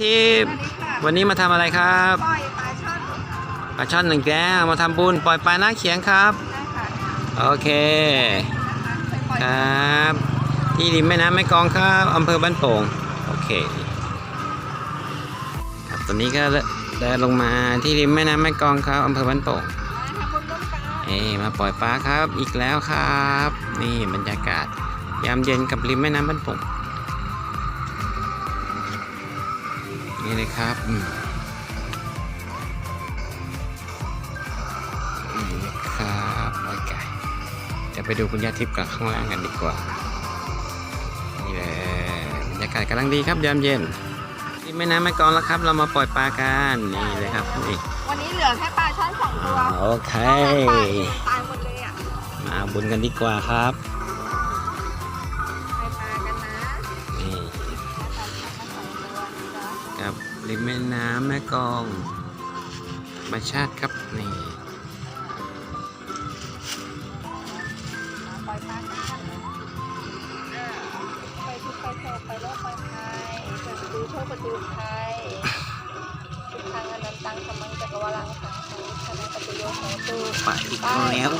ทิพย์วันนี้มาทำอะไรครับปล่อยปลาช่อนปลาช่อนหนึ่งแก้วมาทำบุญปล่อยปลาหน้าเขียงครับได้ค่ะโอเคนะคะเคยปล่อยครับ ที่ริมแม่น้ำแม่กลองครับอำเภอบ้านโป่งโอเคครับตอนนี้ก็เดินลงมาที่ริมแม่น้ำแม่กลองครับอำเภอบ้านโป่งมาทำบุญร่วมกันเอ้มาปล่อยปลาครับอีกแล้วครับ นี่บรรยากาศยามเย็นกับริมแม่น้ำบ้านโป่ง นี่เลยครับอืมนี่นะครับโอเคจะไปดูคุณยาทิพย์กับข้างล่างกันดีกว่า นี่เลยบรรยากาศกำลังดีครับยามเย็นริมแม่น้ำแม่กลองแล้วครับ เรามาปล่อยปลากันนี่เลยครับนี่วันนี้เหลือแค่ปลาช่อนสองตัวอ่าโอเคนอกนั้นปลาตายหมดเลยอะมาบุญกันดีกว่าครับ กับริมแม่น้ำแม่กลองธรรมชาติครับนี่มาปล่อยปลากันไปทุกไปโชคไปโลกไปไทยเปิดประตูโชคประตูไทยทุกทางอนันตังสมังจักรวาลังสังสารชนะปฏิโยโหตุไปอีกแล้ว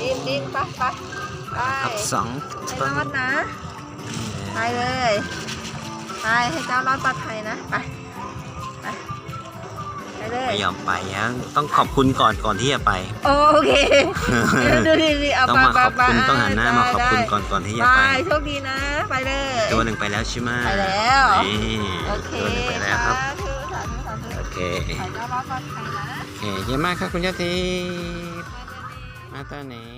ดิ้นดิ้นไปไปไปครับสองให้รอดนะ ไปเลย ไปให้เจ้ารอดปลอดภัยนะ ไป ไปไปเลย ไม่ยอมไปยังต้องขอบคุณก่อนก่อนที่จะไป โอเคดูดิดิเอาต้องไปมาไปขอบไปคุณ ต้องหันหน้ามาขอบคุณได้ก่อนก่อนที่จะไป ไปโชคดีนะ ไปเลย ตัวหนึ่งไปแล้วใช่ไหมไปแล้วนี่โอเคตัวหนึ่งไปแล้วครับสาธุสาธุสาธุโอเคขอให้เจ้ารอดปลอดภัยนะ โอเคเยี่ยมมากครับคุณยาทิพย์มาตอนนี้